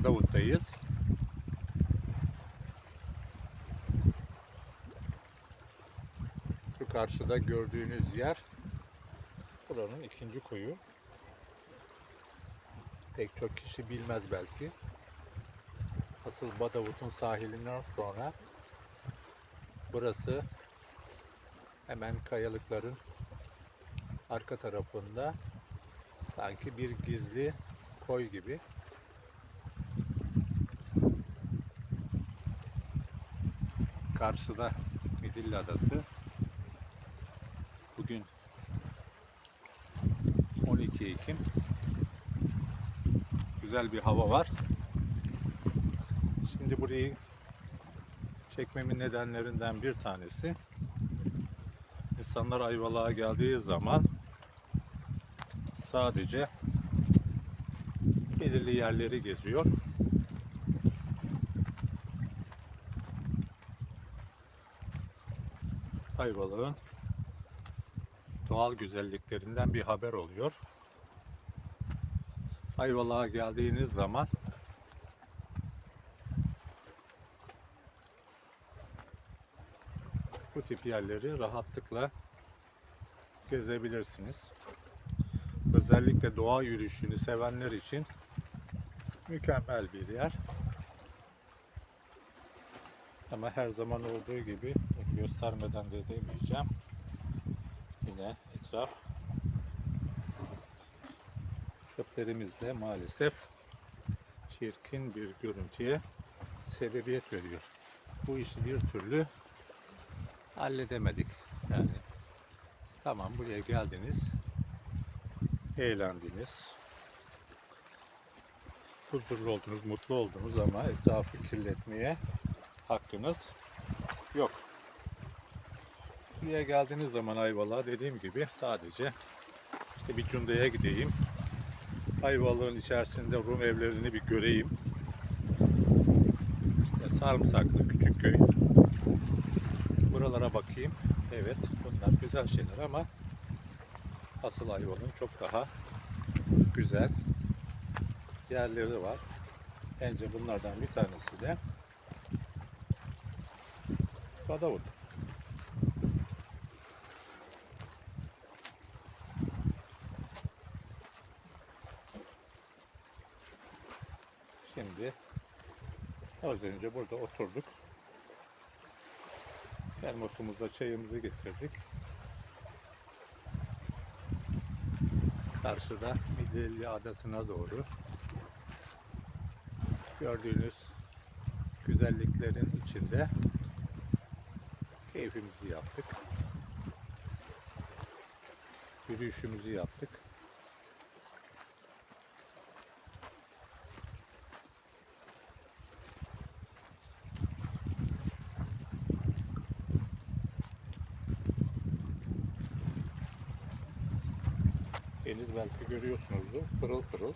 Badavut'tayız. Şu karşıda gördüğünüz yer buranın ikinci koyu. Pek çok kişi bilmez belki. Asıl Badavut'un sahilinden sonra burası hemen kayalıkların arka tarafında sanki bir gizli koy gibi. Karşıda Midilli Adası. Bugün 12 Ekim. Güzel bir hava var. Şimdi burayı çekmemin nedenlerinden bir tanesi insanlar Ayvalık'a geldiği zaman sadece belirli yerleri geziyor. Ayvalık'ın doğal güzelliklerinden bir haber oluyor. Ayvalık'a geldiğiniz zaman bu tip yerleri rahatlıkla gezebilirsiniz. Özellikle doğa yürüyüşünü sevenler için mükemmel bir yer. Ama her zaman olduğu gibi göstermeden de demeyeceğim. Yine etraf çöplerimizle maalesef çirkin bir görüntüye sebebiyet veriyor. Bu işi bir türlü halledemedik. Yani tamam buraya geldiniz, eğlendiniz, huzurlu oldunuz, mutlu oldunuz ama etrafı kirletmeye hakkınız yok. Buraya geldiğiniz zaman Ayvalık'a dediğim gibi sadece işte bir Cunda'ya gideyim. Ayvalık'ın içerisinde Rum evlerini bir göreyim. İşte Sarımsaklı küçük köy. Buralara bakayım. Evet bunlar güzel şeyler ama asıl Ayvalık'ın çok daha güzel yerleri var. Bence bunlardan bir tanesi de Badavut. Şimdi az önce burada oturduk. Termosumuzda çayımızı getirdik. Karşıda Midilli Adası'na doğru gördüğünüz güzelliklerin içinde keyfimizi yaptık. Yürüyüşümüzü yaptık. Deniz belki görüyorsunuzdur. Pırıl pırıl.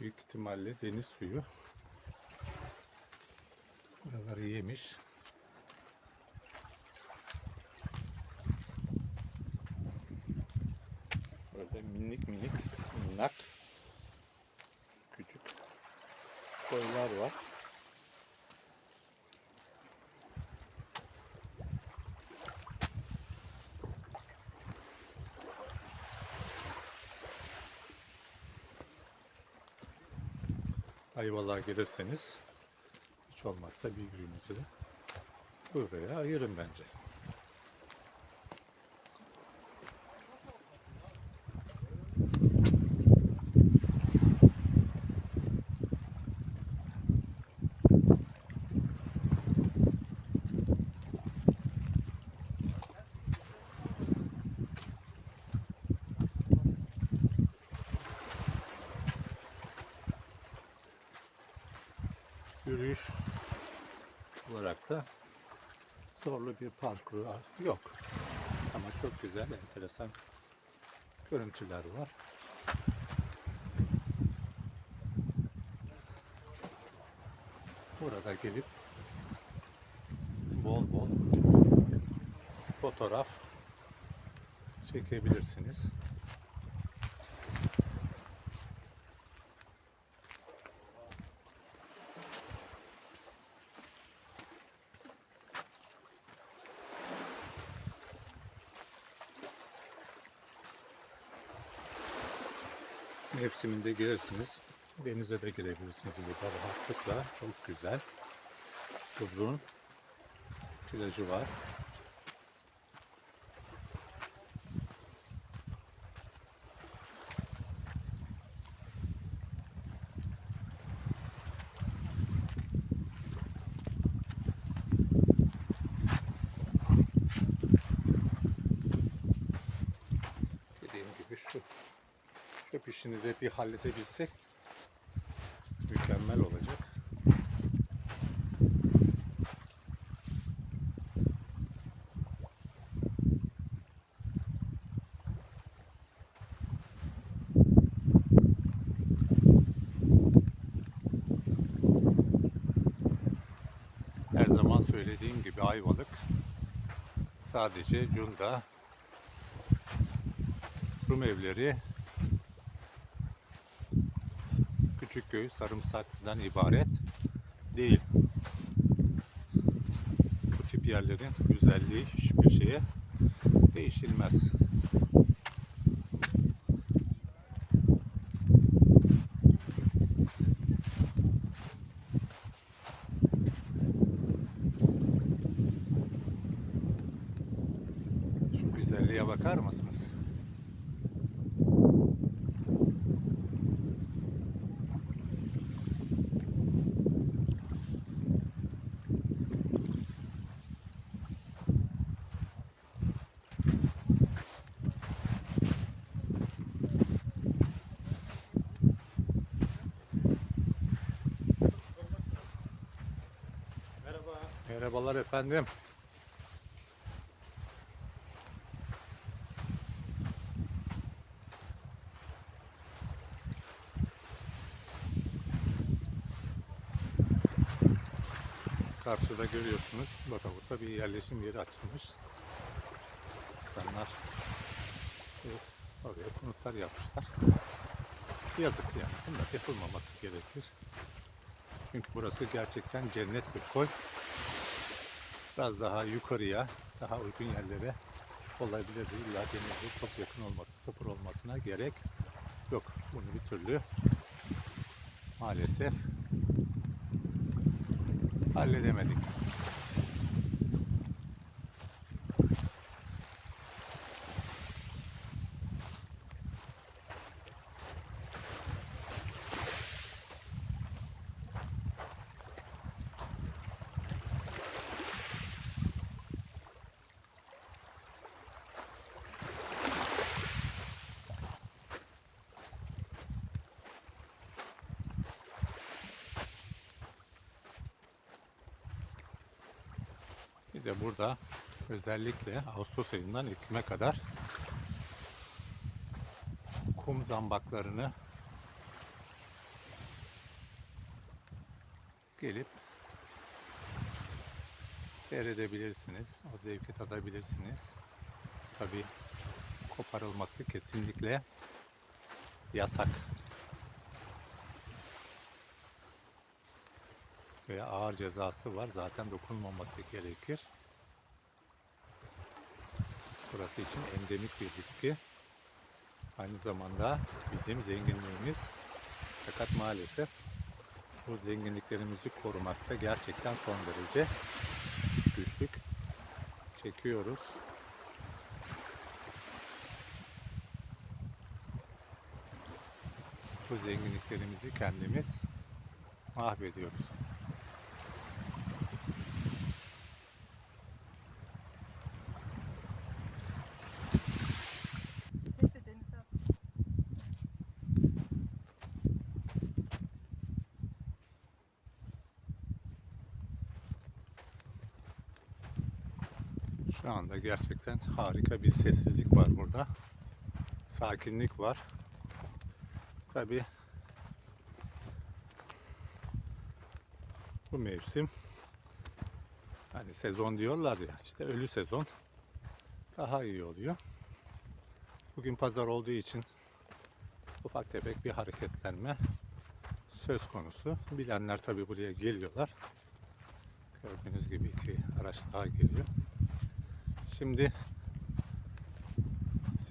Büyük ihtimalle deniz suyu. Buraları yemiş. Burada minik minik minnak küçük koylar var. Ayvalık'a gelirseniz hiç olmazsa bir gününüzü buraya ayırın bence. yürüyüş olarak da zorlu bir parkuru yok. Ama çok güzel, enteresan görüntüler var. Burada gelip bol bol fotoğraf çekebilirsiniz. Mevsiminde gelirsiniz. Denize de girebilirsiniz burada rahatlıkla. Çok güzel. Uzun plajı var. Dediğim gibi şu çöp işini de bir halledebilsek mükemmel olacak. Her zaman söylediğim gibi Ayvalık sadece Cunda Rum evleri Küçükköy sarımsaktan ibaret değil. Bu tip yerlerin güzelliği hiçbir şeye değişilmez. Merhabalar efendim. Karşıda görüyorsunuz. Burada bir yerleşim yeri açılmış. İnsanlar e, oraya konutlar yapmışlar. Yazık yani. Bunlar yapılmaması gerekir. Çünkü burası gerçekten cennet bir koy biraz daha yukarıya, daha uygun yerlere olabilir. İlla denize çok yakın olması, sıfır olmasına gerek yok. Bunu bir türlü maalesef halledemedik. De burada özellikle Ağustos ayından Ekim'e kadar kum zambaklarını gelip seyredebilirsiniz. O zevki tadabilirsiniz. Tabi koparılması kesinlikle yasak. Veya ağır cezası var. Zaten dokunmaması gerekir. Burası için endemik bir bitki. Aynı zamanda bizim zenginliğimiz. Fakat maalesef bu zenginliklerimizi korumakta gerçekten son derece güçlük çekiyoruz. Bu zenginliklerimizi kendimiz mahvediyoruz. Şu anda gerçekten harika bir sessizlik var burada. Sakinlik var. Tabi bu mevsim hani sezon diyorlar ya işte ölü sezon daha iyi oluyor. Bugün pazar olduğu için ufak tefek bir hareketlenme söz konusu. Bilenler tabi buraya geliyorlar. Gördüğünüz gibi iki araç daha geliyor. Şimdi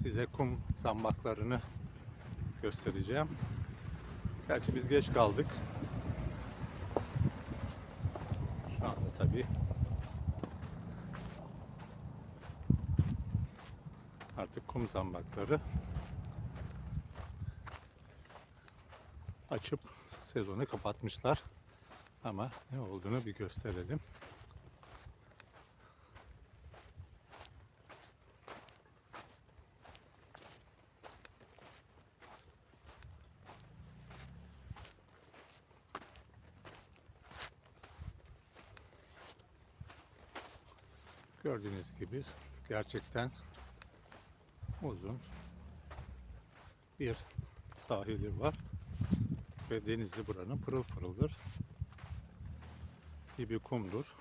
size kum zambaklarını göstereceğim. Gerçi biz geç kaldık. Şu anda tabi artık kum zambakları açıp sezonu kapatmışlar. Ama ne olduğunu bir gösterelim. Gibi gerçekten uzun bir sahili var ve denizi buranın pırıl pırıldır. Gibi kumdur.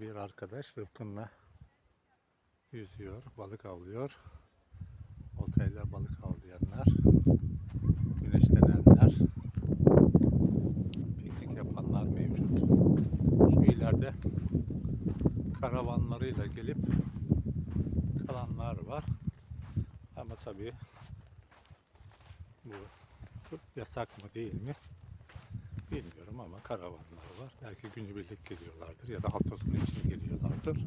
Bir arkadaş Rıfkın'la yüzüyor, balık avlıyor. Oltayla balık avlayanlar, güneşlenenler, piknik yapanlar mevcut. Şu ileride karavanlarıyla gelip kalanlar var. Ama tabii bu yasak mı değil mi bilmiyorum ama karavanlar var. Belki günübirlik geliyorlardır ya da hafta sonu için geliyorlardır.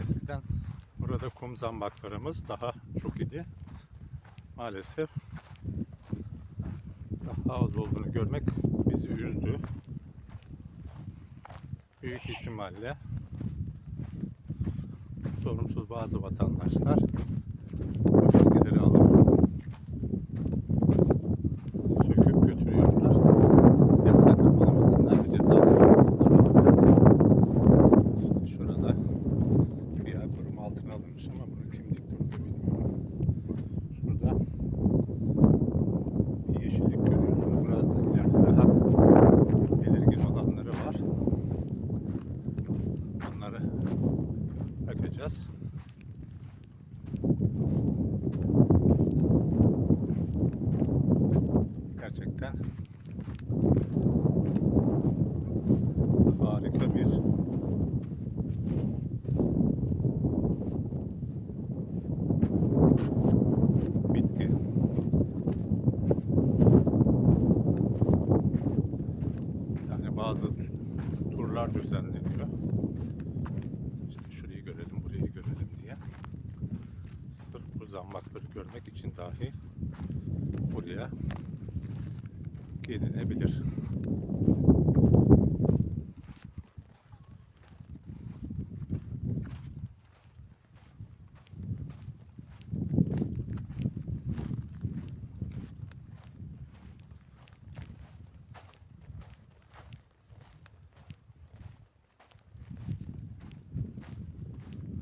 Eskiden burada kum zambaklarımız daha çok idi. Maalesef daha az olduğunu görmek bizi üzdü. Büyük ihtimalle sorumsuz bazı vatandaşlar bu bitkileri alıp söküp götürüyorlar. Yasak olmasına ve cezası olmasına rağmen işte şurada bir yer koruma altına alınmış ama bunu kim dikti onu da bilmiyorum. Şurada bir yeşillik görüyorsunuz. Biraz da ileride daha belirgin olanları var. Onları bakacağız. Gerçekten harika bir bitki. Yani bazı turlar düzenleniyor. İşte şurayı görelim, burayı görelim diye. Sırf bu zambakları görmek için dahi buraya gelinebilir.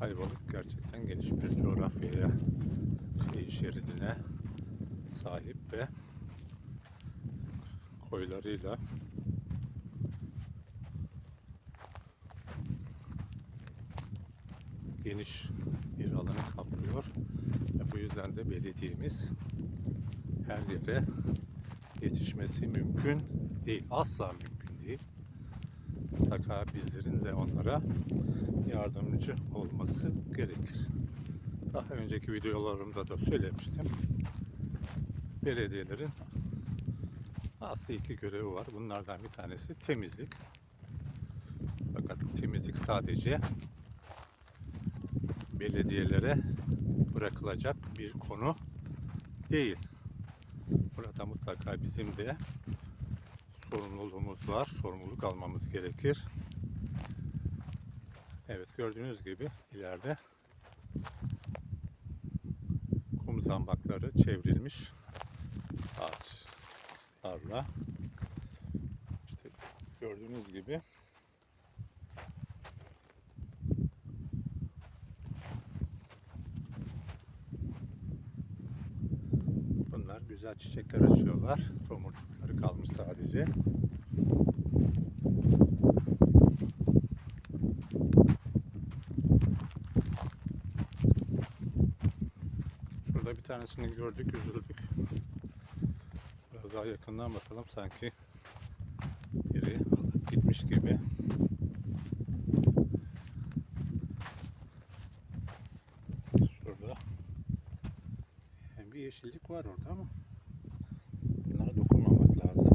Ayvalık gerçekten bir coğrafyaya, kıyı şeridine sahip ve koylarıyla geniş bir alanı kaplıyor. Ve bu yüzden de belediyemiz her yere yetişmesi mümkün değil. Asla mümkün. Mutlaka bizlerin de onlara yardımcı olması gerekir. Daha önceki videolarımda da söylemiştim. Belediyelerin aslında iki görevi var. Bunlardan bir tanesi temizlik. Fakat temizlik sadece belediyelere bırakılacak bir konu değil. Burada mutlaka bizim de sorumluluğumuz var. Sorumluluk almamız gerekir. Evet gördüğünüz gibi ileride kum zambakları çevrilmiş ağaçlarla işte gördüğünüz gibi bunlar güzel çiçekler açıyorlar tomurcukları kalmış sadece Şurada bir tanesini gördük, üzüldük. Biraz daha yakından bakalım sanki biri gitmiş gibi. Şurada bir yeşillik var orada ama bunlara dokunmamak lazım.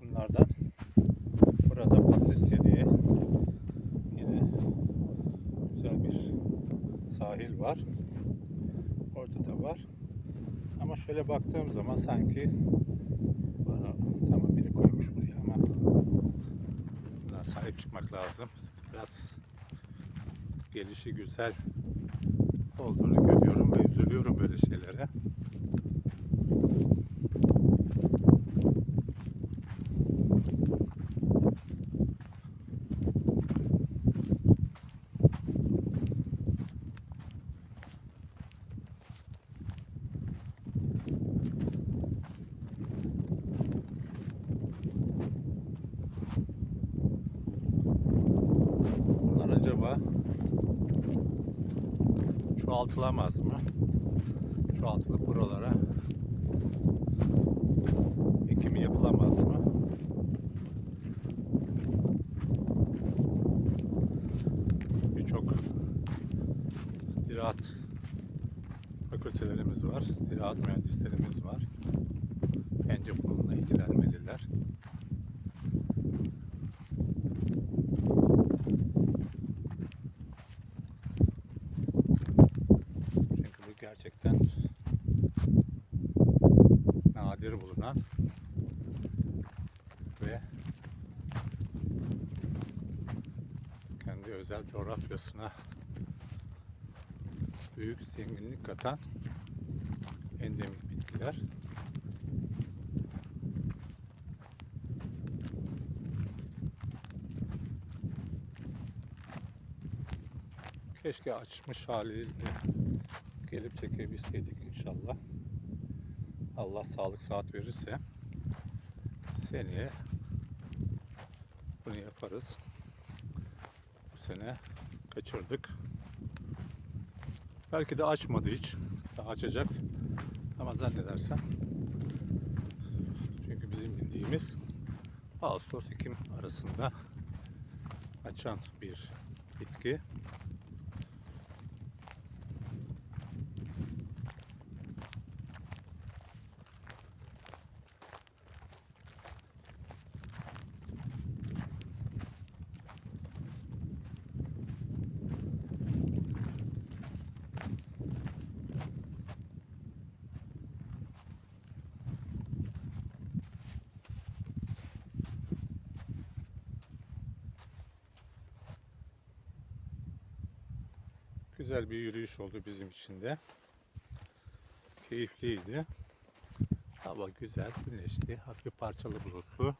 Bunlardan burada Patrisya diye yine güzel bir sahil var. Orada da var. Ama şöyle zaman sanki bana tamam biri koymuş buraya ama buna sahip çıkmak lazım. Biraz gelişi güzel olduğunu görüyorum ve üzülüyorum böyle şeylere. Bunlar acaba çoğaltılamaz mı? Çoğaltılıp buralara ekimi yapılamaz mı? Birçok ziraat fakültelerimiz var, ziraat mühendislerimiz var. Bence bununla ilgilenmeliler. Çünkü bu gerçekten nadir bulunan ve kendi özel coğrafyasına büyük zenginlik katan endemik bitkiler. Keşke açmış haliyle gelip çekebilseydik inşallah. Allah sağlık saat verirse seneye bunu yaparız. Sene kaçırdık. Belki de açmadı hiç. Daha açacak. Ama zannedersem çünkü bizim bildiğimiz Ağustos Ekim arasında açan bir bitki. Güzel bir yürüyüş oldu bizim için de. Keyifliydi. Hava güzel, güneşli, hafif parçalı bulutlu.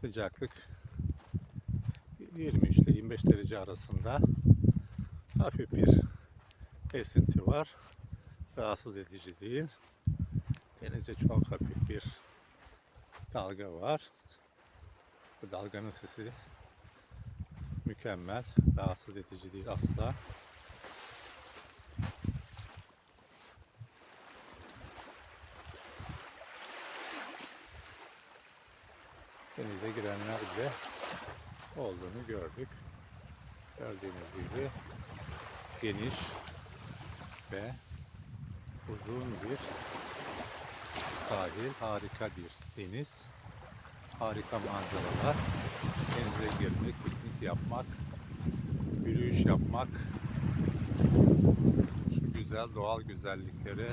Sıcaklık 23 ile 25 derece arasında. Hafif bir esinti var. Rahatsız edici değil. Denizde çok hafif bir dalga var. Bu dalganın sesi mükemmel. Rahatsız edici değil asla. Denize gördük. Gördüğünüz gibi geniş ve uzun bir sahil, harika bir deniz, harika manzaralar. Denize girmek, piknik yapmak, yürüyüş yapmak, şu güzel doğal güzelliklere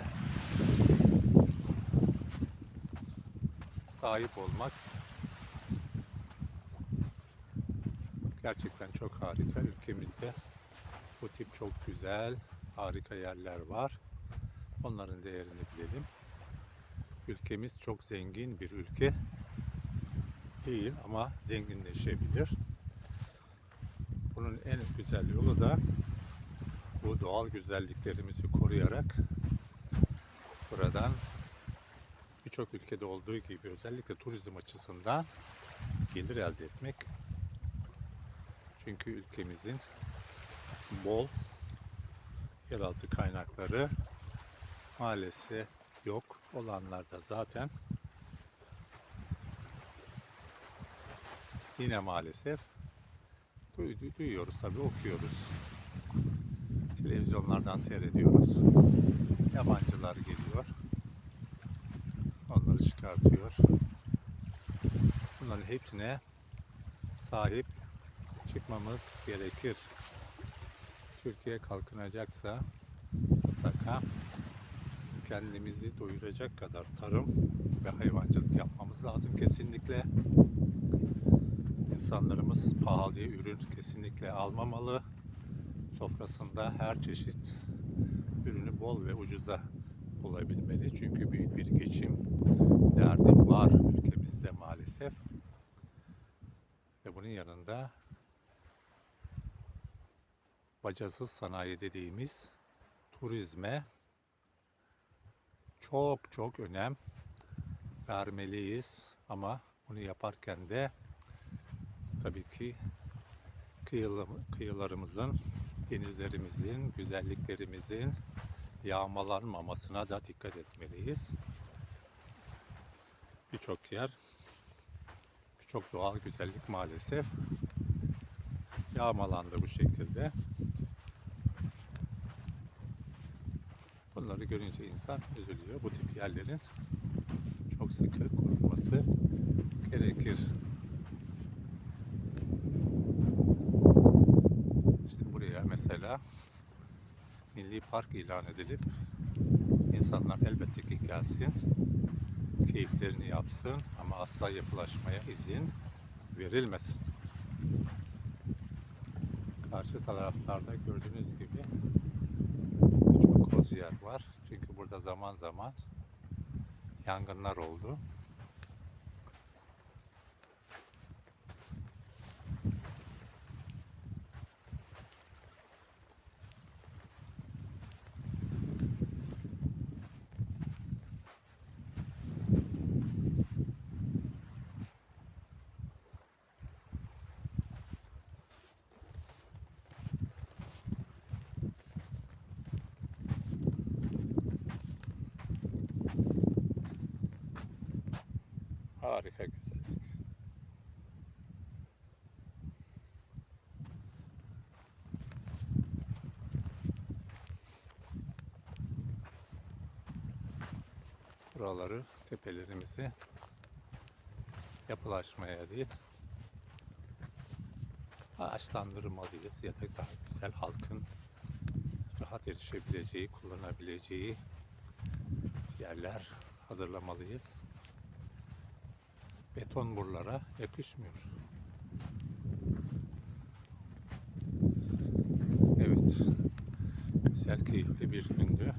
sahip olmak gerçekten çok harika. Ülkemizde bu tip çok güzel, harika yerler var. Onların değerini bilelim. Ülkemiz çok zengin bir ülke değil ama zenginleşebilir. Bunun en güzel yolu da bu doğal güzelliklerimizi koruyarak buradan birçok ülkede olduğu gibi özellikle turizm açısından gelir elde etmek. Çünkü ülkemizin bol yeraltı kaynakları maalesef yok. Olanlar da zaten yine maalesef duy- duyuyoruz tabii okuyoruz. Televizyonlardan seyrediyoruz. Yabancılar geliyor. Onları çıkartıyor. Bunların hepsine sahip çıkmamız gerekir. Türkiye kalkınacaksa mutlaka kendimizi doyuracak kadar tarım ve hayvancılık yapmamız lazım kesinlikle. İnsanlarımız pahalıya ürün kesinlikle almamalı. Sofrasında her çeşit ürünü bol ve ucuza bulabilmeli. Çünkü büyük bir geçim derdi var ülkemizde maalesef. Ve bunun yanında bacasız sanayi dediğimiz turizme çok çok önem vermeliyiz. Ama bunu yaparken de tabii ki kıyılarımızın, denizlerimizin, güzelliklerimizin yağmalanmamasına da dikkat etmeliyiz. Birçok yer, birçok doğal güzellik maalesef yağmalandı bu şekilde. Bunları görünce insan üzülüyor. Bu tip yerlerin çok sıkı korunması gerekir. İşte buraya mesela milli park ilan edilip insanlar elbette ki gelsin, keyiflerini yapsın ama asla yapılaşmaya izin verilmesin. Karşı taraflarda gördüğünüz gibi birçok koz yer var. Çünkü burada zaman zaman yangınlar oldu. Harika güzellik. Buraları, tepelerimizi yapılaşmaya değil, ağaçlandırmalıyız ya da daha güzel halkın rahat erişebileceği, kullanabileceği yerler hazırlamalıyız beton buralara yakışmıyor. Evet. Güzel, keyifli bir gündü.